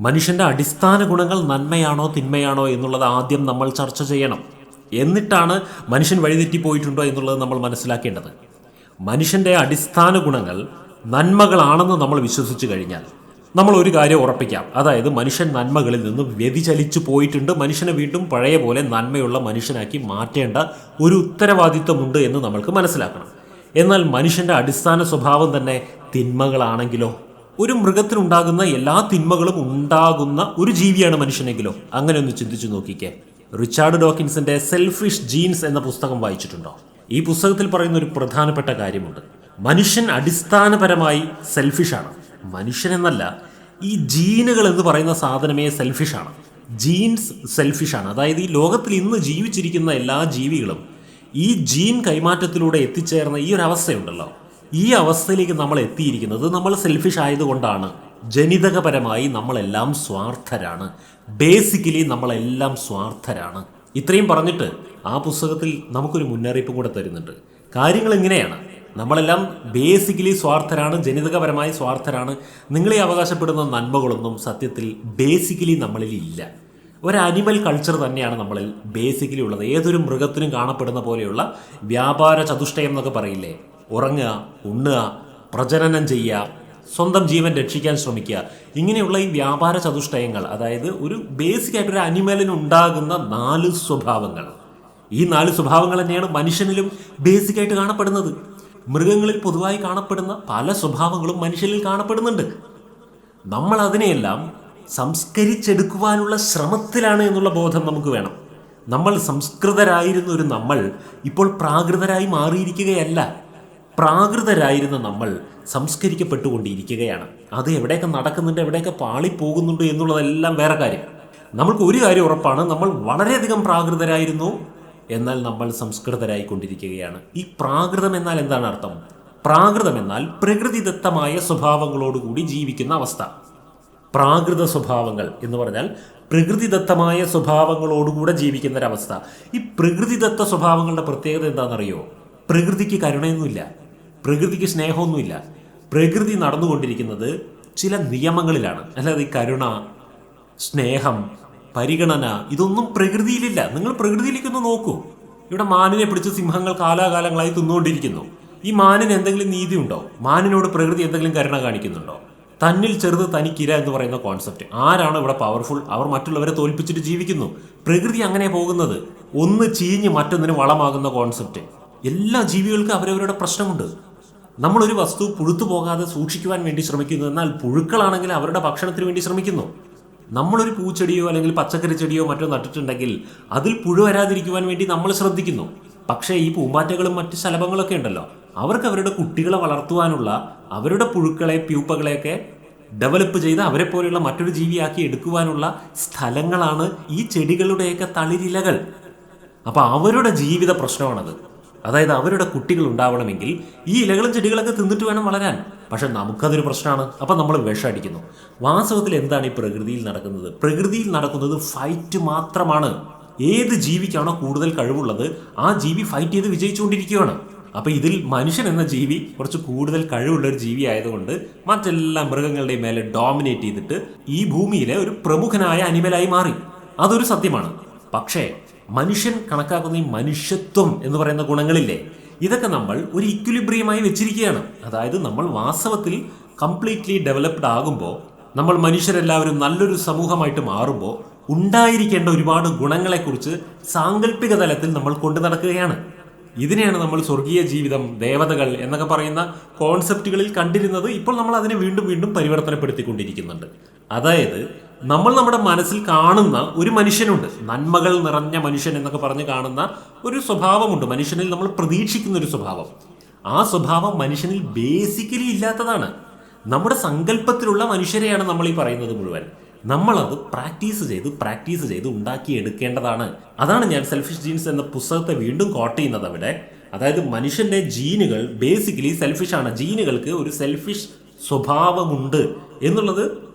മനുഷ്യന്റെ അടിസ്ഥാന ഗുണങ്ങൾ നന്മയാണോ തിന്മയാണോ എന്നുള്ളത് ആദ്യം നമ്മൾ ചർച്ച ചെയ്യണം. എന്നിട്ടാണ് മനുഷ്യൻ വഴിതെറ്റിപ്പോയിട്ടുണ്ടോ എന്നുള്ളത് നമ്മൾ മനസ്സിലാക്കേണ്ടത്. മനുഷ്യന്റെ അടിസ്ഥാന ഗുണങ്ങൾ നന്മകളാണെന്ന് നമ്മൾ വിശ്വസിച്ചു കഴിഞ്ഞാൽ നമ്മൾ ഒരു കാര്യം ഉറപ്പിക്കാം. അതായത് മനുഷ്യൻ നന്മകളിൽ നിന്ന് വ്യതിചലിച്ചു പോയിട്ടുണ്ട്. മനുഷ്യനെ വീണ്ടും പഴയ പോലെ നന്മയുള്ള മനുഷ്യനാക്കി മാറ്റേണ്ട ഒരു ഉത്തരവാദിത്വമുണ്ട് എന്ന് നമ്മൾക്ക് മനസ്സിലാക്കണം. എന്നാൽ മനുഷ്യന്റെ അടിസ്ഥാന സ്വഭാവം തന്നെ തിന്മകളാണെങ്കിലോ ഒരു മൃഗത്തിനുണ്ടാകുന്ന എല്ലാ തിന്മകളും ഉണ്ടാകുന്ന ഒരു ജീവിയാണ് മനുഷ്യനെങ്കിലോ. അങ്ങനെ ഒന്ന് ചിന്തിച്ചു നോക്കിക്കേ. റിച്ചാർഡ് ഡോക്കിൻസിന്റെ സെൽഫിഷ് ജീൻസ് എന്ന പുസ്തകം വായിച്ചിട്ടുണ്ടോ? ഈ പുസ്തകത്തിൽ പറയുന്ന ഒരു പ്രധാനപ്പെട്ട കാര്യമുണ്ട്. മനുഷ്യൻ അടിസ്ഥാനപരമായി സെൽഫിഷാണ് മനുഷ്യൻ എന്നല്ല ഈ ജീനുകൾ എന്ന് പറയുന്ന സാധനമേ സെൽഫിഷാണ് ജീൻസ് സെൽഫിഷാണ് അതായത് ഈ ലോകത്തിൽ ഇന്ന് ജീവിച്ചിരിക്കുന്ന എല്ലാ ജീവികളും ഈ ജീൻ കൈമാറ്റത്തിലൂടെ എത്തിച്ചേർന്ന ഈ ഒരു അവസ്ഥയുണ്ടല്ലോ. ഈ അവസ്ഥയിലേക്ക് നമ്മൾ എത്തിയിരിക്കുന്നത് നമ്മൾ സെൽഫിഷ് ആയതുകൊണ്ടാണ്. ജനിതകപരമായി നമ്മളെല്ലാം സ്വാർത്ഥരാണ്. ബേസിക്കലി നമ്മളെല്ലാം സ്വാർത്ഥരാണ്. ഇത്രയും പറഞ്ഞിട്ട് ആ പുസ്തകത്തിൽ നമുക്കൊരു മുന്നറിയിപ്പ് കൂടെ തരുന്നുണ്ട്. കാര്യങ്ങൾ എങ്ങനെയാണ് നമ്മളെല്ലാം ബേസിക്കലി സ്വാർത്ഥരാണ് ജനിതകപരമായി സ്വാർത്ഥരാണ്. നിങ്ങളെ അവകാശപ്പെടുന്ന നന്മകളൊന്നും സത്യത്തിൽ ബേസിക്കലി നമ്മളിൽ ഇല്ല. ഒരു അനിമൽ കൾച്ചർ തന്നെയാണ് നമ്മളിൽ ബേസിക്കലി ഉള്ളത്. ഏതൊരു മൃഗത്തിനും കാണപ്പെടുന്ന പോലെയുള്ള വ്യാപാര ചതുഷ്ടയം എന്നൊക്കെ പറയില്ലേ? ഉറങ്ങുക ഉണ്ണുക പ്രജനനം ചെയ്യുക സ്വന്തം ജീവൻ രക്ഷിക്കാൻ ശ്രമിക്കുക. ഇങ്ങനെയുള്ള ഈ വ്യാപാര ചതുഷ്ടയങ്ങൾ അതായത് ഒരു ബേസിക് ആയിട്ട് ഒരു അനിമലിന് ഉണ്ടാകുന്ന നാല് സ്വഭാവങ്ങൾ. ഈ നാല് സ്വഭാവങ്ങൾ തന്നെയാണ് മനുഷ്യനിലും ബേസിക് ആയിട്ട് കാണപ്പെടുന്നത്. മൃഗങ്ങളിൽ പൊതുവായി കാണപ്പെടുന്ന പല സ്വഭാവങ്ങളും മനുഷ്യനിൽ കാണപ്പെടുന്നുണ്ട്. നമ്മൾ അതിനെയെല്ലാം സംസ്കരിച്ചെടുക്കുവാനുള്ള ശ്രമത്തിലാണ് എന്നുള്ള ബോധം നമുക്ക് വേണം. നമ്മൾ സംസ്കൃതരായിരുന്ന ഒരു നമ്മൾ ഇപ്പോൾ പ്രാകൃതരായി മാറിയിരിക്കുകയല്ല. പ്രാകൃതരായിരുന്ന നമ്മൾ സംസ്കരിക്കപ്പെട്ടുകൊണ്ടിരിക്കുകയാണ്. അത് എവിടെയൊക്കെ നടക്കുന്നുണ്ട് എവിടെയൊക്കെ പാളിപ്പോകുന്നുണ്ട് എന്നുള്ളതെല്ലാം വേറെ കാര്യം. നമ്മൾക്ക് ഒരു കാര്യം ഉറപ്പാണ് നമ്മൾ വളരെയധികം പ്രാകൃതരായിരുന്നു എന്നാൽ നമ്മൾ സംസ്കൃതരായി കൊണ്ടിരിക്കുകയാണ് ഈ പ്രാകൃതം എന്നാൽ എന്താണ് അർത്ഥം? പ്രാകൃതം എന്നാൽ പ്രകൃതിദത്തമായ സ്വഭാവങ്ങളോടുകൂടി ജീവിക്കുന്ന അവസ്ഥ. പ്രാകൃത സ്വഭാവങ്ങൾ എന്ന് പറഞ്ഞാൽ പ്രകൃതിദത്തമായ സ്വഭാവങ്ങളോടുകൂടെ ജീവിക്കുന്ന ഒരവസ്ഥ ഈ പ്രകൃതിദത്ത സ്വഭാവങ്ങളുടെ പ്രത്യേകത എന്താണെന്നറിയോ? പ്രകൃതിക്ക് കരുണയൊന്നുമില്ല. പ്രകൃതിക്ക് സ്നേഹമൊന്നുമില്ല. പ്രകൃതി നടന്നുകൊണ്ടിരിക്കുന്നത് ചില നിയമങ്ങളിലാണ്. അല്ലാതെ ഈ കരുണ സ്നേഹം പരിഗണന ഇതൊന്നും പ്രകൃതിയിലില്ല. നിങ്ങൾ പ്രകൃതിയിലേക്കൊന്ന് നോക്കൂ. ഇവിടെ മാനിനെ പിടിച്ച് സിംഹങ്ങൾ കാലാകാലങ്ങളായി തിന്നുകൊണ്ടിരിക്കുന്നു. ഈ മാനിന് എന്തെങ്കിലും നീതി ഉണ്ടോ മാനിനോട് പ്രകൃതി എന്തെങ്കിലും കരുണ കാണിക്കുന്നുണ്ടോ? തന്നിൽ ചെറുത് തനിക്കിര എന്ന് പറയുന്ന കോൺസെപ്റ്റ് ആരാണ് ഇവിടെ പവർഫുൾ അവർ മറ്റുള്ളവരെ തോൽപ്പിച്ചിട്ട് ജീവിക്കുന്നു. പ്രകൃതി അങ്ങനെ പോകുന്നത്. ഒന്ന് ചീഞ്ഞ് മറ്റൊന്നിന് വളമാകുന്ന കോൺസെപ്റ്റ് എല്ലാ ജീവികൾക്കും അവരവരുടെ പ്രശ്നമുണ്ട്. നമ്മളൊരു വസ്തു പുഴുത്തു പോകാതെ സൂക്ഷിക്കുവാൻ വേണ്ടി ശ്രമിക്കുന്നു എന്നാൽ പുഴുക്കളാണെങ്കിൽ അവരുടെ ഭക്ഷണത്തിന് വേണ്ടി ശ്രമിക്കുന്നു. നമ്മളൊരു പൂച്ചെടിയോ അല്ലെങ്കിൽ പച്ചക്കറി ചെടിയോ മറ്റോ നട്ടിട്ടുണ്ടെങ്കിൽ അതിൽ പുഴു വരാതിരിക്കുവാൻ വേണ്ടി നമ്മൾ ശ്രദ്ധിക്കുന്നു. പക്ഷേ ഈ പൂമ്പാറ്റകളും മറ്റ് ശലഭങ്ങളൊക്കെ ഉണ്ടല്ലോ. അവർക്ക് അവരുടെ കുട്ടികളെ വളർത്തുവാനുള്ള അവരുടെ പുഴുക്കളെ പ്യൂപ്പകളെയൊക്കെ ഡെവലപ്പ് ചെയ്ത് അവരെ പോലെയുള്ള മറ്റൊരു ജീവിയാക്കി എടുക്കുവാനുള്ള സ്ഥലങ്ങളാണ് ഈ ചെടികളുടെയൊക്കെ തളിരിലകൾ. അപ്പോൾ അവരുടെ ജീവിത പ്രശ്നമാണത്. അതായത് അവരുടെ കുട്ടികൾ ഉണ്ടാവണമെങ്കിൽ ഈ ഇലകളും ചെടികളൊക്കെ തിന്നിട്ട് വേണം വളരാൻ. പക്ഷെ നമുക്കതൊരു പ്രശ്നമാണ്. അപ്പം നമ്മൾ വിഷമടിക്കുന്നു. വാസ്തവത്തിൽ എന്താണ് ഈ പ്രകൃതിയിൽ നടക്കുന്നത്? പ്രകൃതിയിൽ നടക്കുന്നത് ഫൈറ്റ് മാത്രമാണ്. ഏത് ജീവിക്കാണോ കൂടുതൽ കഴിവുള്ളത് ആ ജീവി ഫൈറ്റ് ചെയ്ത് വിജയിച്ചുകൊണ്ടിരിക്കുകയാണ്. അപ്പോൾ ഇതിൽ മനുഷ്യൻ എന്ന ജീവി കുറച്ച് കൂടുതൽ കഴിവുള്ള ഒരു ജീവി ആയതുകൊണ്ട് മറ്റെല്ലാ മൃഗങ്ങളുടെയും മേലെ ഡോമിനേറ്റ് ചെയ്തിട്ട് ഈ ഭൂമിയിലെ ഒരു പ്രമുഖനായ അനിമലായി മാറി. അതൊരു സത്യമാണ്. പക്ഷേ മനുഷ്യൻ കണക്കാക്കുന്ന ഈ മനുഷ്യത്വം എന്ന് പറയുന്ന ഗുണങ്ങളില്ലേ? ഇതൊക്കെ നമ്മൾ ഒരു ഇക്വിലിബ്രിയമായി വെച്ചിരിക്കുകയാണ്. അതായത് നമ്മൾ വാസ്തവത്തിൽ കംപ്ലീറ്റ്ലി ഡെവലപ്ഡ് ആകുമ്പോൾ നമ്മൾ മനുഷ്യരെല്ലാവരും നല്ലൊരു സമൂഹമായിട്ട് മാറുമ്പോൾ ഉണ്ടായിരിക്കേണ്ട ഒരുപാട് ഗുണങ്ങളെക്കുറിച്ച് സാങ്കല്പിക തലത്തിൽ നമ്മൾ കൊണ്ടു നടക്കുകയാണ്. ഇതിനെയാണ് നമ്മൾ സ്വർഗീയ ജീവിതം ദേവതകൾ എന്നൊക്കെ പറയുന്ന കോൺസെപ്റ്റുകളിൽ കണ്ടിരുന്നത് ഇപ്പോൾ നമ്മൾ അതിനെ വീണ്ടും വീണ്ടും പരിവർത്തനപ്പെടുത്തിക്കൊണ്ടിരിക്കുന്നുണ്ട്. അതായത് നമ്മൾ നമ്മുടെ മനസ്സിൽ കാണുന്ന ഒരു മനുഷ്യനുണ്ട്. നന്മകൾ നിറഞ്ഞ മനുഷ്യൻ എന്നൊക്കെ പറഞ്ഞ് കാണുന്ന ഒരു സ്വഭാവമുണ്ട്. മനുഷ്യനിൽ നമ്മൾ പ്രതീക്ഷിക്കുന്ന ഒരു സ്വഭാവം. ആ സ്വഭാവം മനുഷ്യനിൽ ബേസിക്കലി ഇല്ലാത്തതാണ്. നമ്മുടെ സങ്കല്പത്തിലുള്ള മനുഷ്യരെയാണ് നമ്മൾ ഈ പറയുന്നത് മുഴുവൻ. നമ്മളത് പ്രാക്ടീസ് ചെയ്ത് പ്രാക്ടീസ് ചെയ്ത് ഉണ്ടാക്കിയെടുക്കേണ്ടതാണ് അതാണ് ഞാൻ സെൽഫിഷ് ജീൻസ് എന്ന പുസ്തകത്തെ വീണ്ടും കോട്ട് ചെയ്യുന്നത് അവിടെ. അതായത് മനുഷ്യന്റെ ജീനുകൾ ബേസിക്കലി സെൽഫിഷ് ആണ്. ജീനുകൾക്ക് ഒരു സെൽഫിഷ് സ്വഭാവമുണ്ട് എന്നുള്ളത്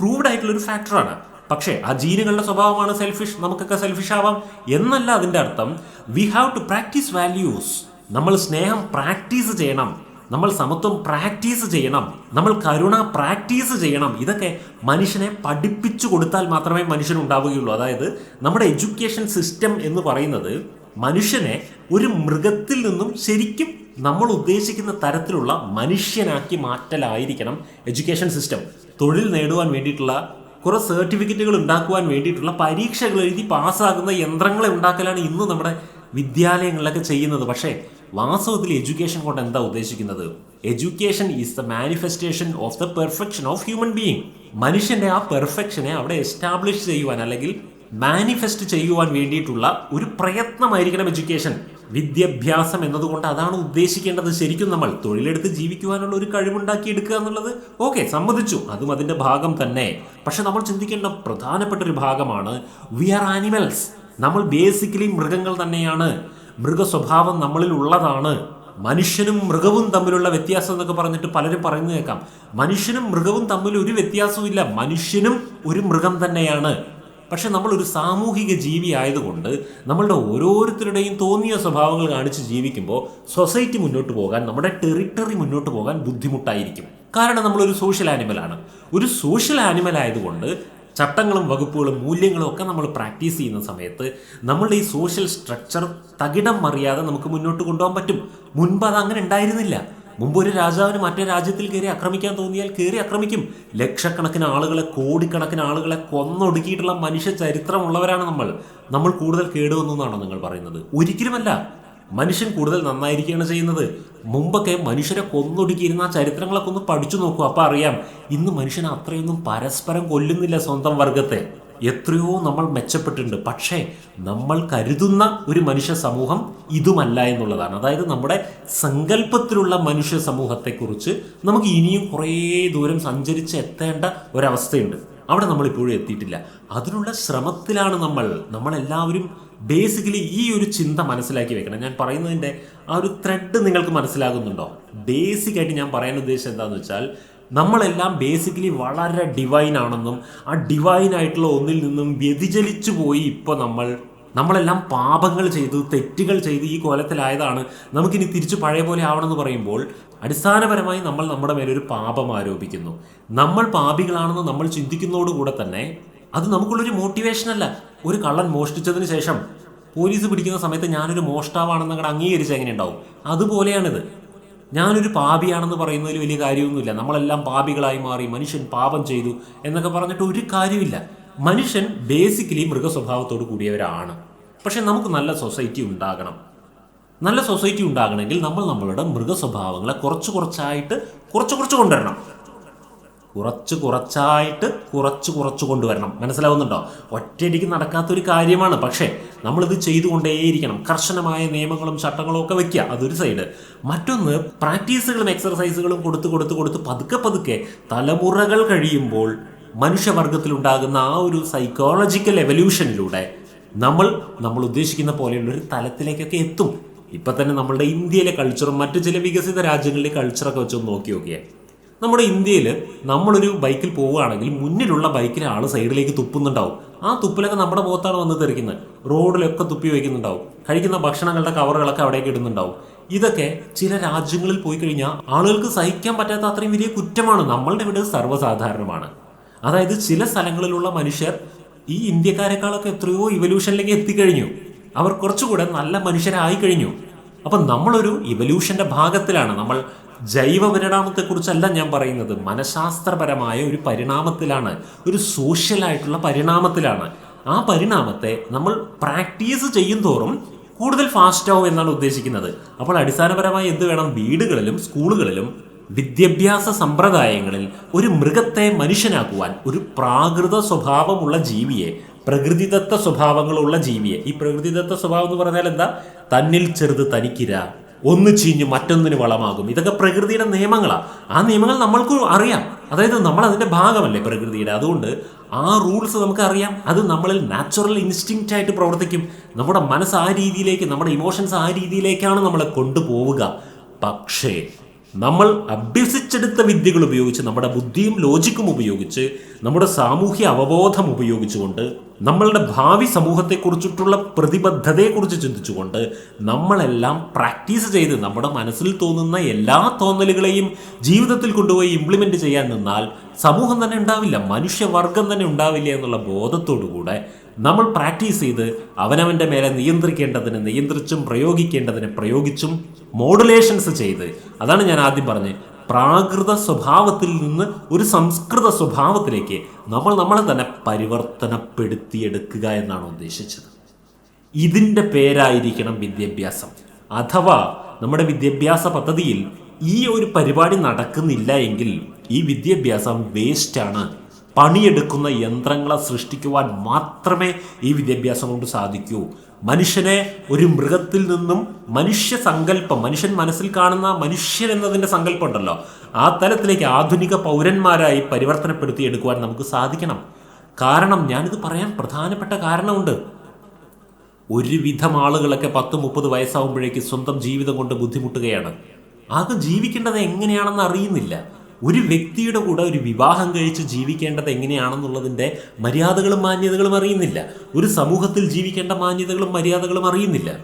പ്രൂവ്ഡ് ആയിട്ടുള്ള ഒരു ഫാക്ടറാണ്. പക്ഷേ ആ ജീനുകളുടെ സ്വഭാവമാണ് സെൽഫിഷ് നമുക്കൊക്കെ സെൽഫിഷ് ആവാം. എന്നല്ല അതിന്റെ അർത്ഥം we have to practice values നമ്മൾ സ്നേഹം പ്രാക്ടീസ് ചെയ്യണം. നമ്മൾ സമത്വം പ്രാക്ടീസ് ചെയ്യണം. നമ്മൾ കരുണ പ്രാക്ടീസ് ചെയ്യണം. ഇതൊക്കെ മനുഷ്യനെ പഠിപ്പിച്ചു കൊടുത്താൽ മാത്രമേ മനുഷ്യൻ ഉണ്ടാവുകയുള്ളൂ. അതായത് നമ്മുടെ എഡ്യൂക്കേഷൻ സിസ്റ്റം എന്ന് പറയുന്നത് മനുഷ്യനെ ഒരു മൃഗത്തിൽ നിന്നും ശരിക്കും നമ്മൾ ഉദ്ദേശിക്കുന്ന തരത്തിലുള്ള മനുഷ്യനാക്കി മാറ്റലായിരിക്കണം എഡ്യൂക്കേഷൻ സിസ്റ്റം. തൊഴിൽ നേടുവാൻ വേണ്ടിയിട്ടുള്ള കുറെ സർട്ടിഫിക്കറ്റുകൾ ഉണ്ടാക്കുവാൻ വേണ്ടിയിട്ടുള്ള പരീക്ഷകൾ എഴുതി പാസ്സാകുന്ന യന്ത്രങ്ങളെ ഉണ്ടാക്കലാണ് ഇന്ന് നമ്മുടെ വിദ്യാലയങ്ങളിലൊക്കെ ചെയ്യുന്നത്. പക്ഷേ വാസ്തവത്തിൽ എഡ്യൂക്കേഷൻ കൊണ്ട് എന്താ ഉദ്ദേശിക്കുന്നത്? Education is the manifestation of the perfection of human being. മനുഷ്യന്റെ ആ പെർഫെക്ഷനെ അവിടെ എസ്റ്റാബ്ലിഷ് ചെയ്യുവാൻ അല്ലെങ്കിൽ മാനിഫെസ്റ്റ് ചെയ്യുവാൻ വേണ്ടിയിട്ടുള്ള ഒരു പ്രയത്നമായിരിക്കണം എഡ്യൂക്കേഷൻ. വിദ്യാഭ്യാസം എന്നതുകൊണ്ട് അതാണ് ഉദ്ദേശിക്കേണ്ടത്. ശരിക്കും നമ്മൾ തൊഴിലെടുത്ത് ജീവിക്കുവാനുള്ള ഒരു കഴിവുണ്ടാക്കി എടുക്കുക എന്നുള്ളത് ഓക്കെ സമ്മതിച്ചു. അതും അതിന്റെ ഭാഗം തന്നെ. പക്ഷെ നമ്മൾ ചിന്തിക്കേണ്ട പ്രധാനപ്പെട്ട ഒരു ഭാഗമാണ് വി ആർ ആനിമൽസ് നമ്മൾ ബേസിക്കലി മൃഗങ്ങൾ തന്നെയാണ്. മൃഗ സ്വഭാവം നമ്മളിൽ ഉള്ളതാണ്. മനുഷ്യനും മൃഗവും തമ്മിലുള്ള വ്യത്യാസം എന്നൊക്കെ പറഞ്ഞിട്ട് പലരും പറയുന്നു കേൾക്കാം. മനുഷ്യനും മൃഗവും തമ്മിൽ ഒരു വ്യത്യാസവും മനുഷ്യനും ഒരു മൃഗം തന്നെയാണ്. പക്ഷെ നമ്മളൊരു സാമൂഹിക ജീവി ആയതുകൊണ്ട് നമ്മളുടെ ഓരോരുത്തരുടെയും തോന്നിയ സ്വഭാവങ്ങൾ കാണിച്ച് ജീവിക്കുമ്പോൾ സൊസൈറ്റി മുന്നോട്ട് പോകാൻ നമ്മുടെ ടെറിട്ടറി മുന്നോട്ട് പോകാൻ ബുദ്ധിമുട്ടായിരിക്കും. കാരണം നമ്മളൊരു സോഷ്യൽ ആനിമലാണ് ഒരു സോഷ്യൽ ആനിമൽ ആയതുകൊണ്ട് ചട്ടങ്ങളും വകുപ്പുകളും മൂല്യങ്ങളും ഒക്കെ നമ്മൾ പ്രാക്ടീസ് ചെയ്യുന്ന സമയത്ത് നമ്മളുടെ ഈ സോഷ്യൽ സ്ട്രക്ചർ തകിടം മറിയാതെ നമുക്ക് മുന്നോട്ട് കൊണ്ടുപോകാൻ പറ്റും. മുൻപ് അത് അങ്ങനെ ഉണ്ടായിരുന്നില്ല. മുമ്പ് ഒരു രാജാവിന് മറ്റേ രാജ്യത്തിൽ കയറി ആക്രമിക്കാൻ തോന്നിയാൽ കയറി ആക്രമിക്കും. ലക്ഷക്കണക്കിന് ആളുകളെ കോടിക്കണക്കിന് ആളുകളെ കൊന്നൊടുക്കിയിട്ടുള്ള മനുഷ്യ ചരിത്രമുള്ളവരാണ് നമ്മൾ. നമ്മൾ കൂടുതൽ കേടുവന്നാണോ നിങ്ങൾ പറയുന്നത്? ഒരിക്കലുമല്ല. മനുഷ്യൻ കൂടുതൽ നന്നായിരിക്കുകയാണ് ചെയ്യുന്നത്. മുമ്പൊക്കെ മനുഷ്യരെ കൊന്നൊടുക്കിയിരുന്ന ആ ചരിത്രങ്ങളൊക്കെ ഒന്ന് പഠിച്ചു നോക്കൂ. അപ്പൊ അറിയാം ഇന്ന് മനുഷ്യൻ അത്രയൊന്നും പരസ്പരം കൊല്ലുന്നില്ല സ്വന്തം വർഗത്തെ. എത്രയോ നമ്മൾ മെച്ചപ്പെട്ടിട്ടുണ്ട്. പക്ഷേ നമ്മൾ കരുതുന്ന ഒരു മനുഷ്യ സമൂഹം ഇതുമല്ല എന്നുള്ളതാണ്. അതായത് നമ്മുടെ സങ്കല്പത്തിലുള്ള മനുഷ്യ സമൂഹത്തെക്കുറിച്ച് നമുക്ക് ഇനിയും കുറേ ദൂരം സഞ്ചരിച്ച് എത്തേണ്ട ഒരവസ്ഥയുണ്ട്. അവിടെ നമ്മൾ ഇപ്പോഴും എത്തിയിട്ടില്ല. അതിനുള്ള ശ്രമത്തിലാണ് നമ്മൾ നമ്മളെല്ലാവരും ബേസിക്കലി ഈ ഒരു ചിന്ത മനസ്സിലാക്കി വെക്കണം. ഞാൻ പറയുന്നതിന്റെ ആ ഒരു ത്രെഡ് നിങ്ങൾക്ക് മനസ്സിലാകുന്നുണ്ടോ? ബേസിക്കായിട്ട് ഞാൻ പറയാൻ ഉദ്ദേശിച്ചത് എന്താണെന്ന് വെച്ചാൽ നമ്മളെല്ലാം ബേസിക്കലി വളരെ ഡിവൈൻ ആണെന്നും ആ ഡിവൈൻ ആയിട്ടുള്ള ഒന്നിൽ നിന്നും വ്യതിചലിച്ചു പോയി ഇപ്പോൾ നമ്മൾ. നമ്മളെല്ലാം പാപങ്ങൾ ചെയ്തു തെറ്റുകൾ ചെയ്ത് ഈ കോലത്തിലായതാണ്. നമുക്കിനി തിരിച്ചു പഴയ പോലെ ആവണമെന്ന് പറയുമ്പോൾ അടിസ്ഥാനപരമായി നമ്മൾ നമ്മുടെ മേലൊരു പാപം ആരോപിക്കുന്നു. നമ്മൾ പാപികളാണെന്ന് നമ്മൾ ചിന്തിക്കുന്നതോടുകൂടെ തന്നെ അത് നമുക്കുള്ളൊരു മോട്ടിവേഷൻ അല്ല. ഒരു കള്ളൻ മോഷ്ടിച്ചതിന് ശേഷം പോലീസ് പിടിക്കുന്ന സമയത്ത് ഞാനൊരു മോഷ്ടാവാണെന്ന് അങ്ങോട്ട് അംഗീകരിച്ച് എങ്ങനെയുണ്ടാവും? അതുപോലെയാണിത്. ഞാനൊരു പാപിയാണെന്ന് പറയുന്നതിൽ വലിയ കാര്യമൊന്നുമില്ല. നമ്മളെല്ലാം പാപികളായി മാറി മനുഷ്യൻ പാപം ചെയ്തു എന്നൊക്കെ പറഞ്ഞിട്ട് ഒരു കാര്യമില്ല. മനുഷ്യൻ ബേസിക്കലി മൃഗസ്വഭാവത്തോട് കൂടിയവരാണ്. പക്ഷെ നമുക്ക് നല്ല സൊസൈറ്റി ഉണ്ടാകണം. നല്ല സൊസൈറ്റി ഉണ്ടാകണമെങ്കിൽ നമ്മൾ നമ്മളുടെ മൃഗസ്വഭാവങ്ങളെ കുറച്ച് കുറച്ചായിട്ട് കുറച്ച് കുറച്ച് കൊണ്ടുവരണം. കുറച്ച് കുറച്ചായിട്ട് കുറച്ച് കുറച്ച് കൊണ്ടുവരണം. മനസ്സിലാവുന്നുണ്ടോ? ഒറ്റയടിക്ക് നടക്കാത്തൊരു കാര്യമാണ്. പക്ഷേ നമ്മളിത് ചെയ്തുകൊണ്ടേയിരിക്കണം. കർശനമായ നിയമങ്ങളും ചട്ടങ്ങളും ഒക്കെ വെക്കുക. അതൊരു സൈഡ് മറ്റൊന്ന് പ്രാക്ടീസുകളും എക്സർസൈസുകളും കൊടുത്ത് കൊടുത്ത് കൊടുത്ത് പതുക്കെ പതുക്കെ തലമുറകൾ കഴിയുമ്പോൾ മനുഷ്യവർഗത്തിലുണ്ടാകുന്ന ആ ഒരു സൈക്കോളജിക്കൽ എവല്യൂഷനിലൂടെ നമ്മൾ നമ്മൾ ഉദ്ദേശിക്കുന്ന പോലെയുള്ളൊരു തലത്തിലേക്കൊക്കെ എത്തും. ഇപ്പം തന്നെ നമ്മളുടെ ഇന്ത്യയിലെ കൾച്ചറും മറ്റു ചില വികസിത രാജ്യങ്ങളിലെ കൾച്ചറൊക്കെ വെച്ചൊന്ന് നോക്കി നോക്കിയേ. നമ്മുടെ ഇന്ത്യയിൽ നമ്മളൊരു ബൈക്കിൽ പോവുകയാണെങ്കിൽ മുന്നിലുള്ള ബൈക്കിലെ ആൾ സൈഡിലേക്ക് തുപ്പുന്നുണ്ടാവും. ആ തുപ്പിലൊക്കെ നമ്മുടെ മുഖത്താണ് വന്ന് തെറിക്കുന്നത്. റോഡിലൊക്കെ തുപ്പി വയ്ക്കുന്നുണ്ടാവും കഴിക്കുന്ന ഭക്ഷണങ്ങളുടെ കവറുകളൊക്കെ അവിടേക്ക് ഇടുന്നുണ്ടാവും. ഇതൊക്കെ ചില രാജ്യങ്ങളിൽ പോയി കഴിഞ്ഞാൽ ആളുകൾക്ക് സഹിക്കാൻ പറ്റാത്ത അത്രയും വലിയ കുറ്റമാണ്. നമ്മളുടെ ഇവിടെ സർവസാധാരണമാണ്. അതായത് ചില സ്ഥലങ്ങളിലുള്ള മനുഷ്യർ ഈ ഇന്ത്യക്കാരെക്കാളൊക്കെ എത്രയോ ഇവല്യൂഷനിലേക്ക് എത്തിക്കഴിഞ്ഞു. അവർ കുറച്ചുകൂടെ നല്ല മനുഷ്യരായി കഴിഞ്ഞു. അപ്പം നമ്മളൊരു ഇവല്യൂഷന്റെ ഭാഗത്തിലാണ്. നമ്മൾ ജൈവ പരിണാമത്തെക്കുറിച്ചല്ല ഞാൻ പറയുന്നത്. മനഃശാസ്ത്രപരമായ ഒരു പരിണാമത്തിലാണ് ഒരു സോഷ്യലായിട്ടുള്ള പരിണാമത്തിലാണ്. ആ പരിണാമത്തെ നമ്മൾ പ്രാക്ടീസ് ചെയ്യും തോറും കൂടുതൽ ഫാസ്റ്റ് ആവും എന്നാണ് ഉദ്ദേശിക്കുന്നത്. അപ്പോൾ അടിസ്ഥാനപരമായി എന്ത് വേണം? വീടുകളിലും സ്കൂളുകളിലും വിദ്യാഭ്യാസ സമ്പ്രദായങ്ങളിൽ ഒരു മൃഗത്തെ മനുഷ്യനാക്കുവാൻ ഒരു പ്രാകൃത സ്വഭാവമുള്ള ജീവിയെ പ്രകൃതിദത്ത സ്വഭാവങ്ങളുള്ള ജീവിയെ. ഈ പ്രകൃതിദത്ത സ്വഭാവം എന്ന് പറഞ്ഞാൽ എന്താ? തന്നിൽ ചെറുത് തനിക്കിര. ഒന്ന് ചീഞ്ഞ് മറ്റൊന്നിന് വളമാകും. ഇതൊക്കെ പ്രകൃതിയുടെ നിയമങ്ങളാണ് ആ നിയമങ്ങൾ നമ്മൾക്ക് അറിയാം. അതായത് നമ്മൾ അതിന്റെ ഭാഗമല്ലേ പ്രകൃതിയുടെ. അതുകൊണ്ട് ആ റൂൾസ് നമുക്കറിയാം അത് നമ്മളിൽ നാച്ചുറൽ ഇൻസ്റ്റിങ്റ്റ് ആയിട്ട് പ്രവർത്തിക്കും. നമ്മുടെ മനസ്സ് ആ രീതിയിലേക്ക് നമ്മുടെ ഇമോഷൻസ് ആ രീതിയിലേക്കാണ് നമ്മളെ കൊണ്ടുപോവുക. പക്ഷേ നമ്മൾ അഭ്യസിച്ചെടുത്ത വിദ്യകൾ ഉപയോഗിച്ച് നമ്മുടെ ബുദ്ധിയും ലോജിക്കും ഉപയോഗിച്ച് നമ്മുടെ സാമൂഹ്യ അവബോധം ഉപയോഗിച്ചുകൊണ്ട് നമ്മളുടെ ഭാവി സമൂഹത്തെക്കുറിച്ചിട്ടുള്ള പ്രതിബദ്ധതയെക്കുറിച്ച് ചിന്തിച്ചുകൊണ്ട് നമ്മളെല്ലാം പ്രാക്ടീസ് ചെയ്ത് നമ്മുടെ മനസ്സിൽ തോന്നുന്ന എല്ലാ തോന്നലുകളെയും ജീവിതത്തിൽ കൊണ്ടുപോയി ഇംപ്ലിമെന്റ് ചെയ്യാൻ നിന്നാൽ സമൂഹം തന്നെ ഉണ്ടാവില്ല മനുഷ്യവർഗം തന്നെ ഉണ്ടാവില്ല എന്നുള്ള ബോധത്തോടുകൂടെ നമ്മൾ പ്രാക്ടീസ് ചെയ്ത് അവനവന്റെ മേലെ നിയന്ത്രിക്കേണ്ടതിന് നിയന്ത്രിച്ചും പ്രയോഗിക്കേണ്ടതിന് പ്രയോഗിച്ചും മോഡുലേഷൻസ് ചെയ്ത് അതാണ് ഞാൻ ആദ്യം പറഞ്ഞത് പ്രാകൃത സ്വഭാവത്തിൽ നിന്ന് ഒരു സംസ്കൃത സ്വഭാവത്തിലേക്ക് നമ്മൾ നമ്മളെ തന്നെ പരിവർത്തനപ്പെടുത്തിയെടുക്കുക എന്നാണ് ഉദ്ദേശിച്ചത്. ഇതിന്റെ പേരായിരിക്കണം വിദ്യാഭ്യാസം. അഥവാ നമ്മുടെ വിദ്യാഭ്യാസ പദ്ധതിയിൽ ഈ ഒരു പരിപാടി നടക്കുന്നില്ല എങ്കിൽ ഈ വിദ്യാഭ്യാസം വേസ്റ്റാണ് പണിയെടുക്കുന്ന യന്ത്രങ്ങളെ സൃഷ്ടിക്കുവാൻ മാത്രമേ ഈ വിദ്യാഭ്യാസം കൊണ്ട് സാധിക്കൂ. മനുഷ്യനെ ഒരു മൃഗത്തിൽ നിന്നും മനുഷ്യ സങ്കല്പം മനുഷ്യൻ മനസ്സിൽ കാണുന്ന മനുഷ്യൻ എന്നതിന്റെ സങ്കല്പം ഉണ്ടല്ലോ ആ തലത്തിലേക്ക് ആധുനിക പൗരന്മാരായി പരിവർത്തനപ്പെടുത്തി എടുക്കുവാൻ നമുക്ക് സാധിക്കണം. കാരണം ഞാനിത് പറയാൻ പ്രധാനപ്പെട്ട കാരണമുണ്ട്. ഒരുവിധം ആളുകളൊക്കെ പത്ത് മുപ്പത് വയസ്സാവുമ്പോഴേക്ക് സ്വന്തം ജീവിതം കൊണ്ട് ബുദ്ധിമുട്ടുകയാണ്. ആകെ ജീവിക്കേണ്ടത് എങ്ങനെയാണെന്ന് അറിയുന്നില്ല. ഒരു വ്യക്തിയുടെ കൂടെ ഒരു വിവാഹം കഴിച്ച് ജീവിക്കേണ്ടത് എങ്ങനെയാണെന്നുള്ളതിന്റെ മര്യാദകളും മാന്യതകളും അറിയുന്നില്ല. ഒരു സമൂഹത്തിൽ ജീവിക്കേണ്ട മാന്യതകളും മര്യാദകളും അറിയുന്നില്ല.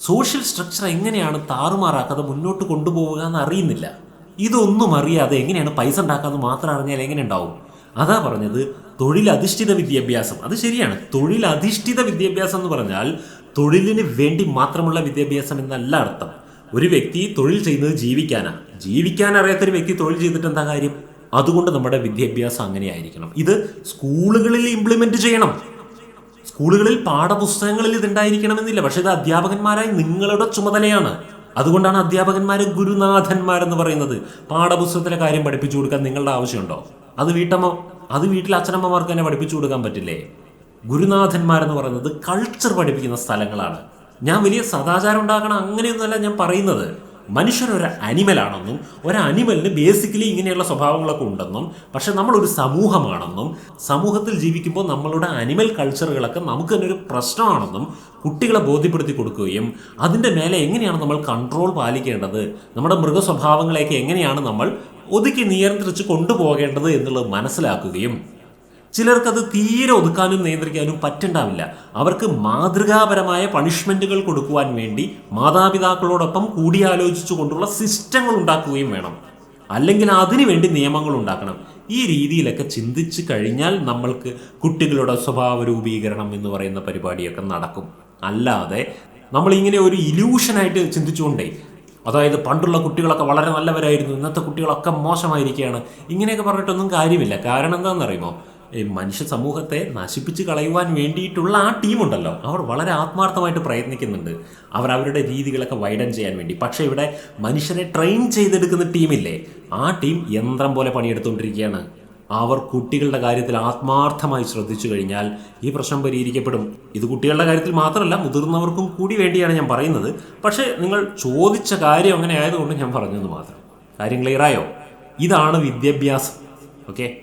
സോഷ്യൽ സ്ട്രക്ചർ എങ്ങനെയാണ് താറുമാറാക്കാതെ മുന്നോട്ട് കൊണ്ടുപോവുക എന്ന് അറിയുന്നില്ല. ഇതൊന്നും അറിയാതെ എങ്ങനെയാണ് പൈസ ഉണ്ടാക്കാമെന്ന് മാത്രം അറിഞ്ഞാൽ എങ്ങനെ ഉണ്ടാവും? അതാ പറഞ്ഞത് തൊഴിലധിഷ്ഠിത വിദ്യാഭ്യാസം. അത് ശരിയാണ്. തൊഴിലധിഷ്ഠിത വിദ്യാഭ്യാസം എന്ന് പറഞ്ഞാൽ തൊഴിലിന് വേണ്ടി മാത്രമുള്ള വിദ്യാഭ്യാസം എന്നല്ല അർത്ഥം. ഒരു വ്യക്തി തൊഴിൽ ചെയ്യുന്നത് ജീവിക്കാനാ. ജീവിക്കാൻ അറിയാത്തൊരു വ്യക്തി തൊഴിൽ ചെയ്തിട്ട് എന്താ കാര്യം? അതുകൊണ്ട് നമ്മുടെ വിദ്യാഭ്യാസം അങ്ങനെയായിരിക്കണം. ഇത് സ്കൂളുകളിൽ ഇംപ്ലിമെന്റ് ചെയ്യണം. സ്കൂളുകളിൽ പാഠപുസ്തകങ്ങളിൽ ഇതുണ്ടായിരിക്കണമെന്നില്ല പക്ഷെ ഇത് അധ്യാപകന്മാരായി നിങ്ങളുടെ ചുമതലയാണ്. അതുകൊണ്ടാണ് അധ്യാപകന്മാരെ ഗുരുനാഥന്മാരെന്ന് പറയുന്നത്. പാഠപുസ്തകത്തിലെ കാര്യം പഠിപ്പിച്ചു കൊടുക്കാൻ നിങ്ങളുടെ ആവശ്യമുണ്ടോ? അത് വീട്ടമ്മ അത് വീട്ടിലെ അച്ഛനമ്മമാർക്ക് തന്നെ പഠിപ്പിച്ചു കൊടുക്കാൻ പറ്റില്ലേ? ഗുരുനാഥന്മാരെന്ന് പറയുന്നത് കൾച്ചർ പഠിപ്പിക്കുന്ന സ്ഥലങ്ങളാണ്. ഞാൻ വലിയ സദാചാരം ഉണ്ടാക്കണം അങ്ങനെയൊന്നുമല്ല ഞാൻ പറയുന്നത്. മനുഷ്യൻ ഒരു അനിമലാണെന്നും ഒരു അനിമലിന് ബേസിക്കലി ഇങ്ങനെയുള്ള സ്വഭാവങ്ങളൊക്കെ ഉണ്ടെന്നും പക്ഷെ നമ്മളൊരു സമൂഹമാണെന്നും സമൂഹത്തിൽ ജീവിക്കുമ്പോൾ നമ്മളുടെ അനിമൽ കൾച്ചറുകളൊക്കെ നമുക്ക് തന്നെ ഒരു പ്രശ്നമാണെന്നും കുട്ടികളെ ബോധ്യപ്പെടുത്തി കൊടുക്കുകയും അതിന്റെ മേലെ എങ്ങനെയാണ് നമ്മൾ കൺട്രോൾ പാലിക്കേണ്ടത് നമ്മുടെ മൃഗസ്വഭാവങ്ങളെയൊക്കെ എങ്ങനെയാണ് നമ്മൾ ഒതുക്കി നിയന്ത്രിച്ച് കൊണ്ടുപോകേണ്ടത് എന്നുള്ളത് മനസ്സിലാക്കുകയും ചിലർക്കത് തീരെ ഒതുക്കാനും നിയന്ത്രിക്കാനും പറ്റണ്ടാവില്ല. അവർക്ക് മാതൃകാപരമായ പണിഷ്മെന്റുകൾ കൊടുക്കുവാൻ വേണ്ടി മാതാപിതാക്കളോടൊപ്പം കൂടിയാലോചിച്ചു കൊണ്ടുള്ള സിസ്റ്റങ്ങൾ ഉണ്ടാക്കുകയും വേണം. അല്ലെങ്കിൽ അതിനു വേണ്ടി നിയമങ്ങൾ ഉണ്ടാക്കണം. ഈ രീതിയിലൊക്കെ ചിന്തിച്ചു കഴിഞ്ഞാൽ നമ്മൾക്ക് കുട്ടികളുടെ സ്വഭാവ രൂപീകരണം എന്ന് പറയുന്ന പരിപാടിയൊക്കെ നടക്കും. അല്ലാതെ നമ്മളിങ്ങനെ ഒരു ഇലൂഷനായിട്ട് ചിന്തിച്ചുകൊണ്ടേ അതായത് പണ്ടുള്ള കുട്ടികളൊക്കെ വളരെ നല്ലവരായിരുന്നു ഇന്നത്തെ കുട്ടികളൊക്കെ മോശമായിരിക്കുകയാണ് ഇങ്ങനെയൊക്കെ പറഞ്ഞിട്ടൊന്നും കാര്യമില്ല. കാരണം എന്താണെന്നറിയുമോ? ഈ മനുഷ്യ സമൂഹത്തെ നശിപ്പിച്ച് കളയുവാൻ വേണ്ടിയിട്ടുള്ള ആ ടീമുണ്ടല്ലോ. അവർ വളരെ ആത്മാർത്ഥമായിട്ട് പ്രയത്നിക്കുന്നുണ്ട്. അവർ അവരുടെ രീതികളൊക്കെ വൈഡൻ ചെയ്യാൻ വേണ്ടി. പക്ഷേ ഇവിടെ മനുഷ്യരെ ട്രെയിൻ ചെയ്തെടുക്കുന്ന ടീമില്ലേ? ആ ടീം യന്ത്രം പോലെ പണിയെടുത്തുകൊണ്ടിരിക്കുകയാണ്. അവർ കുട്ടികളുടെ കാര്യത്തിൽ ആത്മാർത്ഥമായി ശ്രദ്ധിച്ചു കഴിഞ്ഞാൽ ഈ പ്രശ്നം പരിഹരിക്കപ്പെടും. ഇത് കുട്ടികളുടെ കാര്യത്തിൽ മാത്രമല്ല മുതിർന്നവർക്കും കൂടി വേണ്ടിയാണ് ഞാൻ പറയുന്നത്. പക്ഷേ നിങ്ങൾ ചോദിച്ച കാര്യം അങ്ങനെ ആയതുകൊണ്ട് ഞാൻ പറഞ്ഞത് മാത്രം. കാര്യം ക്ലിയറായോ ഇതാണ് വിദ്യാഭ്യാസം. ഓക്കെ